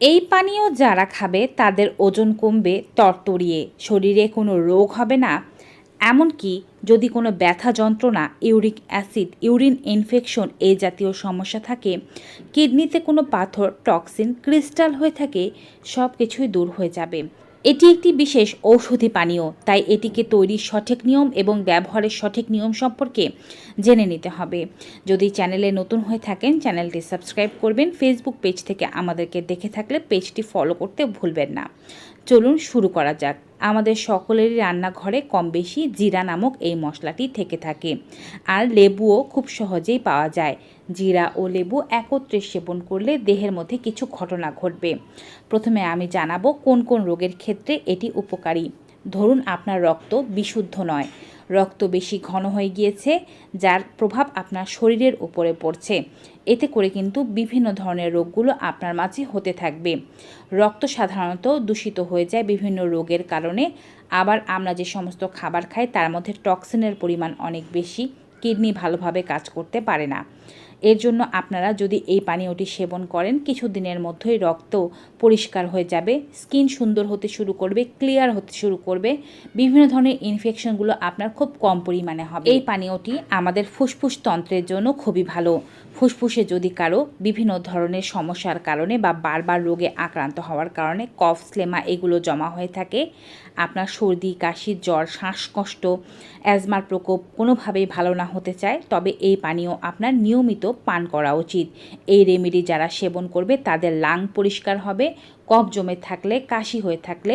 এই পানীয় যারা খাবে, তাদের ওজন কমবে, তরতরিয়ে। শরীরে কোনো রোগ হবে না। এমনকি যদি কোনো ব্যথা যন্ত্রণা, ইউরিক অ্যাসিড, ইউরিন ইনফেকশন এই জাতীয় সমস্যা থাকে, কিডনিতে কোনো পাথর, টক্সিন, ক্রিস্টাল হয়ে থাকে সব কিছুই দূর হয়ে যাবে। এটি একটি বিশেষ ঔষধি পানীয়, তাই এটিকে তৈরির সঠিক নিয়ম এবং ব্যবহারের সঠিক নিয়ম সম্পর্কে জেনে নিতে হবে। যদি চ্যানেলে নতুন হয়ে থাকেন, চ্যানেলটি সাবস্ক্রাইব করবেন, ফেসবুক পেজ থেকে আমাদেরকে দেখে থাকলে পেজটি ফলো করতে ভুলবেন না। চলুন শুরু করা যাক। আমাদের সকলেরই রান্নাঘরে কম বেশি জিরা নামক এই মশলাটি থেকে থাকে। আর লেবুও খুব সহজেই পাওয়া যায়। জিরা ও লেবু একত্রে সেবন করলে দেহের মধ্যে কিছু ঘটনা ঘটবে। প্রথমে আমি জানাব কোন কোন রোগের ক্ষেত্রে এটি উপকারী। ধরুন, আপনার রক্ত বিশুদ্ধ নয়। রক্ত বেশি ঘন হয়ে গিয়েছে, যার প্রভাব আপনার শরীরের উপরে পড়ছে। এতে করে কিন্তু বিভিন্ন ধরনের রোগগুলো আপনার মাঝে হতে থাকবে। রক্ত সাধারণত দূষিত হয়ে যায় বিভিন্ন রোগের কারণে। আবার আমরা যে সমস্ত খাবার খাই, তার মধ্যে টক্সিনের পরিমাণ অনেক বেশি। কিডনি ভালোভাবে কাজ করতে পারে না। এর জন্য আপনারা যদি এই পানীয়টি সেবন করেন, কিছু দিনের মধ্যেই রক্ত পরিষ্কার হয়ে যাবে, স্কিন সুন্দর হতে শুরু করবে, ক্লিয়ার হতে শুরু করবে, বিভিন্ন ধরনের ইনফেকশনগুলো আপনার খুব কম পরিমাণে হবে। এই পানীয়টি আমাদের ফুসফুস তন্ত্রের জন্য খুবই ভালো। ফুসফুসে যদি কারও বিভিন্ন ধরনের সমস্যার কারণে বা বারবার রোগে আক্রান্ত হওয়ার কারণে কফ, স্লেমা এগুলো জমা হয়ে থাকে, আপনার সর্দি, কাশি, জ্বর, শ্বাসকষ্ট, অ্যাজমার প্রকোপ কোনোভাবেই ভালো না হতে চায়, তবে এই পানীয় আপনার নিয়মিত পান করা উচিত। এই রেমেডি যারা সেবন করবে, তাদের লাং পরিষ্কার হবে, কফ জমে থাকলে, কাশি হয়ে থাকলে,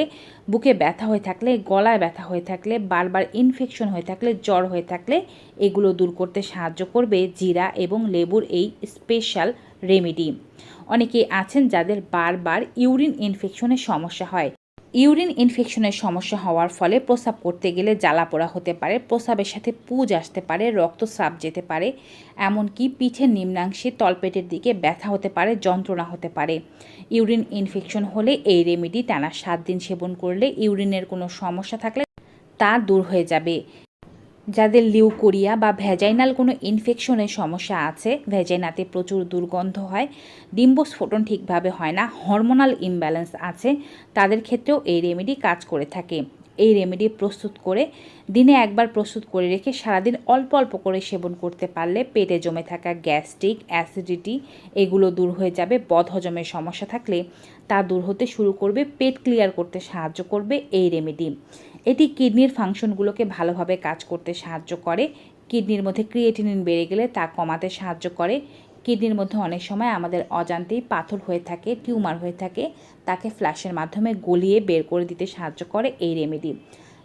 বুকে ব্যথা হয়ে থাকলে, গলায় ব্যথা হয়ে থাকলে, বারবার ইনফেকশন হয়ে থাকলে, জ্বর হয়ে থাকলে, এগুলো দূর করতে সাহায্য করবে জিরা এবং লেবুর এই স্পেশাল রেমেডি অনেকেই আছেন যাদের বারবার ইউরিন ইনফেকশনের সমস্যা হয়। ইউরিন ইনফেকশনের সমস্যা হওয়ার ফলে প্রস্রাব করতে গেলে জ্বালা পোড়া হতে পারে, প্রস্রাবের সাথে পুজ আসতে পারে, রক্তস্রাব যেতে পারে, এমনকি পিঠের নিম্নাংশে তলপেটের দিকে ব্যথা হতে পারে, যন্ত্রণা হতে পারে। ইউরিন ইনফেকশন হলে এই রেমেডি টানা সাত দিন সেবন করলে ইউরিনের কোনো সমস্যা থাকলে তা দূর হয়ে যাবে। যাদের লিউকোরিয়া বা ভ্যাজাইনাল কোনো ইনফেকশনের সমস্যা আছে, ভ্যাজাইনাতে প্রচুর দুর্গন্ধ হয় ডিম্বস্ফোটন ঠিকভাবে হয় না, হরমোনাল ইমব্যালেন্স আছে, তাদের ক্ষেত্রেও এই রেমেডি কাজ করে থাকে। এই রেমেডি প্রস্তুত করে, দিনে একবার প্রস্তুত করে রেখে সারাদিন অল্প অল্প করে সেবন করতে পারলে পেটে জমে থাকা গ্যাস্ট্রিক, অ্যাসিডিটি এগুলো দূর হয়ে যাবে, বদহজমের সমস্যা থাকলে তা দূর হতে শুরু করবে, পেট ক্লিয়ার করতে সাহায্য করবে এই রেমেডি। এটি কিডনির ফাংশনগুলোকে ভালোভাবে কাজ করতে সাহায্য করে। কিডনির মধ্যে ক্রিয়েটিনিন বেড়ে গেলে তা কমাতে সাহায্য করে। কিডনির মধ্যে অনেক সময় আমাদের অজান্তেই পাথর হয়ে থাকে, টিউমার হয়ে থাকে। তাকে ফ্ল্যাশের মাধ্যমে গলিয়ে বের করে দিতে সাহায্য করে এই রেমেডি।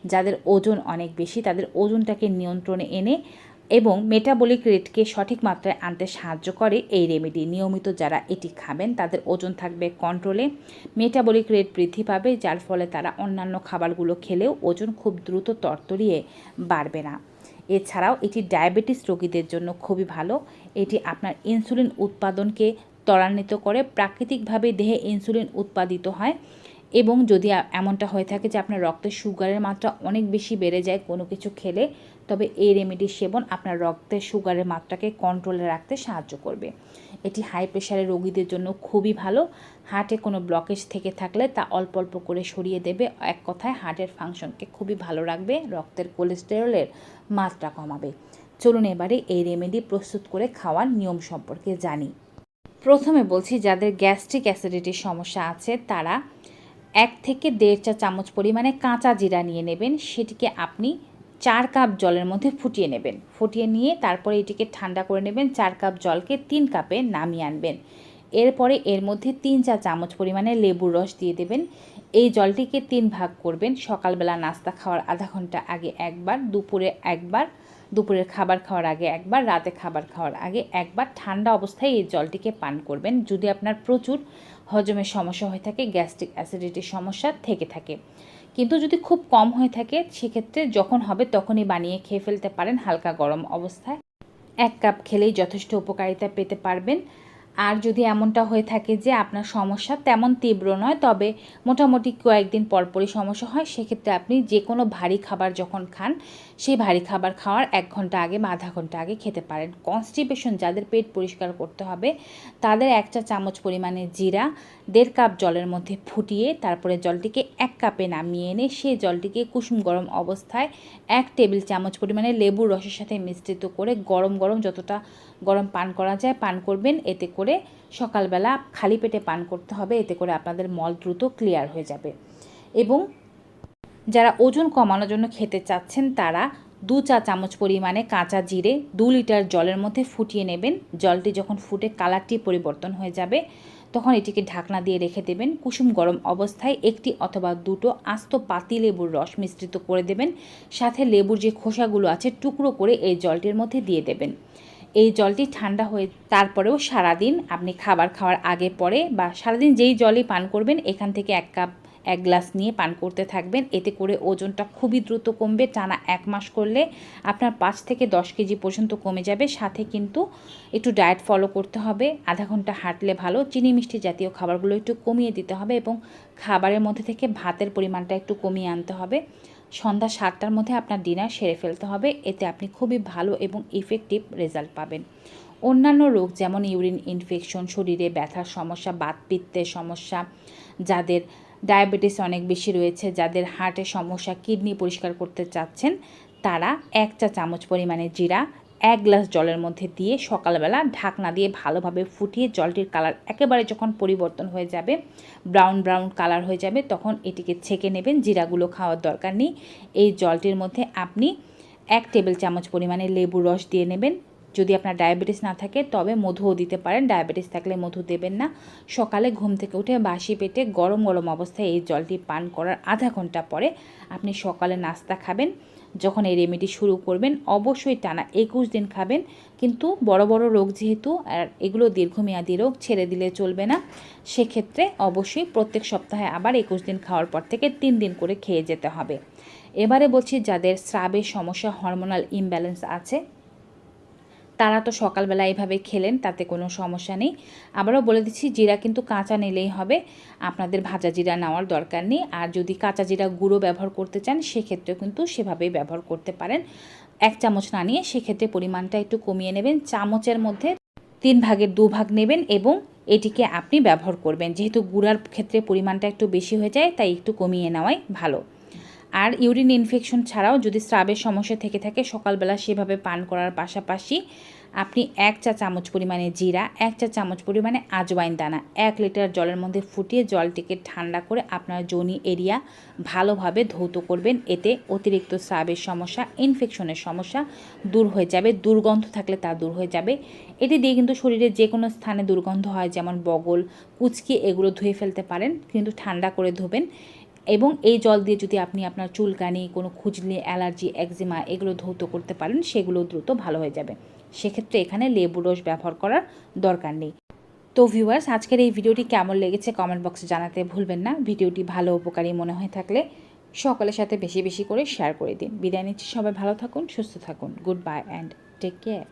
যাদের ওজন অনেক বেশি, তাদের ওজনটাকে নিয়ন্ত্রণে এনে এবং মেটাবলিক রেটকে সঠিক মাত্রায় আনতে সাহায্য করে এই রেমেডি নিয়মিত যারা এটি খাবেন, তাদের ওজন থাকবে কন্ট্রোলে মেটাবলিক রেট বৃদ্ধি পাবে, যার ফলে তারা অন্যান্য খাবারগুলো খেলেও ওজন খুব দ্রুত তরতরিয়ে বাড়বে না। এছাড়াও এটি ডায়াবেটিস রোগীদের জন্য খুবই ভালো। এটি আপনার ইনসুলিন উৎপাদনকে ত্বরান্বিত করে, প্রাকৃতিকভাবে দেহে ইনসুলিন উৎপাদিত হয় এবং যদি এমনটা হয়ে থাকে যে আপনার রক্তে সুগারের মাত্রা অনেক বেশি বেড়ে যায় কোনো কিছু খেলে তবে এই রেমেডির সেবন আপনার রক্তে সুগারের মাত্রাকে কন্ট্রোলে রাখতে সাহায্য করবে। এটি হাই প্রেশারের রোগীদের জন্য খুবই ভালো। হার্টে কোনো ব্লকেজ থেকে থাকলে তা অল্প অল্প করে সরিয়ে দেবে। এক কথায় হার্টের ফাংশনকে খুবই ভালো রাখবে, রক্তের কোলেস্টেরলের মাত্রা কমাবে। চলুন এবারে এই রেমেডি প্রস্তুত করে খাওয়ার নিয়ম সম্পর্কে জানি। প্রথমে বলছি, যাদের গ্যাস্ট্রিক অ্যাসিডিটির সমস্যা আছে, তারা এক থেকে দেড় চা চামচ পরিমাণে কাঁচা জিরা নিয়ে নেবেন। সেটিকে আপনি চার কাপ জলের মধ্যে ফুটিয়ে নেবেন। ফুটিয়ে নিয়ে তারপরে এটিকে ঠান্ডা করে নেবেন। চার কাপ জলকে তিন কাপে নামিয়ে আনবেন। এরপরে এর মধ্যে তিন চা চামচ পরিমাণে লেবুর রস দিয়ে দেবেন। এই জলটিকে তিন ভাগ করবেন। সকালবেলা নাস্তা খাওয়ার আধা ঘণ্টা আগে একবার, দুপুরে একবার, দুপুরের খাবার খাওয়ার আগে একবার, রাতে খাবার খাওয়ার আগে একবার ঠান্ডা অবস্থায় এই জলটিকে পান করবেন। যদি আপনার প্রচুর হজমের সমস্যা হয়ে থাকে, গ্যাস্ট্রিক অ্যাসিডিটির সমস্যা থেকে থাকে। কিন্তু যদি খুব কম হয়ে থাকে, সেক্ষেত্রে যখন হবে তখনই বানিয়ে খেয়ে ফেলতে পারেন হালকা গরম অবস্থায়। এক কাপ খেলেই যথেষ্ট উপকারিতা পেতে পারবেন। আর যদি এমনটা হয়ে থাকে যে আপনার সমস্যা তেমন তীব্র নয়, তবে মোটামুটি কয়েকদিন পরপরই সমস্যা হয়, সেক্ষেত্রে আপনি যে কোনো ভারী খাবার যখন খান, সেই ভারী খাবার খাওয়ার এক ঘণ্টা আগে বা আধা ঘণ্টা আগে খেতে পারেন। কনস্টিপেশন যাদের পেট পরিষ্কার করতে হবে, তাদের এক চা চামচ পরিমাণে জিরা, দেড় কাপ জলের মধ্যে ফুটিয়ে তারপরে জলটিকে এক কাপে নামিয়ে এনে সেই জলটিকে কুসুম গরম অবস্থায় এক টেবিল চামচ পরিমাণে লেবুর রসের সাথে মিশ্রিত করে গরম গরম যতটা গরম পান করা যায় পান করবেন, এতে করে সকালবেলা খালি পেটে পান করতে হবে, এতে করে আপনাদের মল দ্রুত ক্লিয়ার হয়ে যাবে। এবং যারা ওজন কমানোর জন্য খেতে চাচ্ছেন, তারা দু চা চামচ পরিমাণে কাঁচা জিরে দু লিটার জলের মধ্যে ফুটিয়ে নেবেন। জলটি যখন ফুটে কালারটি পরিবর্তন হয়ে যাবে, তখন এটিকে ঢাকনা দিয়ে রেখে দেবেন। কুসুম গরম অবস্থায় একটি অথবা দুটো আস্ত পাতি লেবুর রস মিশ্রিত করে দেবেন। সাথে লেবুর যে খোসাগুলো আছে, টুকরো করে এই জলটির মধ্যে দিয়ে দেবেন। এই জলটি ঠান্ডা হয়ে তারপরেও সারাদিন আপনি খাবার খাওয়ার আগে পরে বা সারাদিন যেই জলই পান করবেন, এখান থেকে এক কাপ এক গ্লাস নিয়ে পান করতে থাকবেন। এতে করে ওজনটা খুবই দ্রুত কমবে। টানা এক মাস করলে আপনার পাঁচ থেকে দশ কেজি পর্যন্ত কমে যাবে। সাথে কিন্তু একটু ডায়েট ফলো করতে হবে। আধা ঘণ্টা হাঁটলে ভালো। চিনি মিষ্টি জাতীয় খাবারগুলো একটু কমিয়ে দিতে হবে এবং খাবারের মধ্যে থেকে ভাতের পরিমাণটা একটু কমিয়ে আনতে হবে। সন্ধ্যা সাতটার মধ্যে আপনার ডিনার সেরে ফেলতে হবে। এতে আপনি খুবই ভালো এবং ইফেক্টিভ রেজাল্ট পাবেন। অন্যান্য রোগ যেমন ইউরিন ইনফেকশন শরীরে ব্যথার সমস্যা, বাতপিত্তের সমস্যা, যাদের ডায়াবেটিস অনেক বেশি রয়েছে, যাদের হার্টের সমস্যা, কিডনি পরিষ্কার করতে চাচ্ছেন তারা এক চা চামচ পরিমাণে জিরা, এক গ্লাস জলের মধ্যে দিয়ে সকালবেলা ঢাকনা দিয়ে ভালোভাবে ফুটিয়ে জলটির কালার একেবারে যখন পরিবর্তন হয়ে যাবে, ব্রাউন ব্রাউন কালার হয়ে যাবে, তখন এটিকে ছেঁকে নেবেন, জিরাগুলো খাওয়ার দরকার নেই। এই জলটির মধ্যে আপনি এক টেবিল চামচ পরিমাণে লেবুর রস দিয়ে নেবেন যদি আপনার ডায়াবেটিস না থাকে, তবে মধুও দিতে পারেন। ডায়াবেটিস থাকলে মধু দেবেন না। সকালে ঘুম থেকে উঠে বাসি পেটে গরম গরম অবস্থায় এই জলটি পান করার আধা ঘণ্টা পরে আপনি সকালে নাস্তা খাবেন। যখন এই রেমেডি শুরু করবেন, অবশ্যই টানা একুশ দিন খাবেন। কিন্তু বড় বড় রোগ যেহেতু, আর এগুলো দীর্ঘমেয়াদী রোগ, ছেড়ে দিলে চলবে না। সেক্ষেত্রে অবশ্যই প্রত্যেক সপ্তাহে আবার একুশ দিন খাওয়ার পর থেকে তিন দিন করে খেয়ে যেতে হবে। এবারে বলছি, যাদের স্রাবের সমস্যা হরমোনাল ইমব্যালেন্স আছে তারা তো সকালবেলা এইভাবে খেলেন, তাতে কোনো সমস্যা নেই। আবারও বলে দিচ্ছি, জিরা কিন্তু কাঁচা নিলেই হবে। আপনাদের ভাজা জিরা নেওয়ার দরকার নেই। আর যদি কাঁচা জিরা গুঁড়ো ব্যবহার করতে চান সেক্ষেত্রে কিন্তু সেভাবেই ব্যবহার করতে পারেন। এক চামচ না নিয়ে সেক্ষেত্রে পরিমাণটা একটু কমিয়ে নেবেন। চামচের মধ্যে তিন ভাগের দু ভাগ নেবেন এবং এটিকে আপনি ব্যবহার করবেন। যেহেতু গুঁড়ার ক্ষেত্রে পরিমাণটা একটু বেশি হয়ে যায়, তাই একটু কমিয়ে নেওয়াই ভালো। আর ইউরিন ইনফেকশন ছাড়াও যদি স্রাবের সমস্যা থেকে থাকে, সকালবেলা সেভাবে পান করার পাশাপাশি আপনি এক চা চামচ পরিমাণে জিরা, এক চা চামচ পরিমাণে আজওয়াইন দানা, এক লিটার জলের মধ্যে ফুটিয়ে জলটিকে ঠান্ডা করে আপনার জনি এরিয়া ভালোভাবে ধৌত করবেন। এতে অতিরিক্ত স্রাবের সমস্যা, ইনফেকশনের সমস্যা দূর হয়ে যাবে। দুর্গন্ধ থাকলে তা দূর হয়ে যাবে। এটি দিয়ে কিন্তু শরীরে যে কোনো স্থানে দুর্গন্ধ হয়, যেমন বগল, কুচকি, এগুলো ধুয়ে ফেলতে পারেন। কিন্তু ঠান্ডা করে ধোবেন। এবং এই জল দিয়ে যদি আপনি আপনার চুলকানি, কোনো খুজলি, অ্যালার্জি, একজিমা এগুলো ধৌত করতে পারেন, সেগুলো দ্রুত ভালো হয়ে যাবে। সেক্ষেত্রে এখানে লেবু রস ব্যবহার করার দরকার নেই। তো ভিউয়ার্স আজকের এই ভিডিওটি কেমন লেগেছে কমেন্ট বক্সে জানাতে ভুলবেন না। ভিডিওটি ভালো, উপকারী মনে হয়ে থাকলে সকলের সাথে বেশি বেশি করে শেয়ার করে দিন। বিদায় নিচ্ছি সবাই, ভালো থাকুন, সুস্থ থাকুন। Goodbye and take care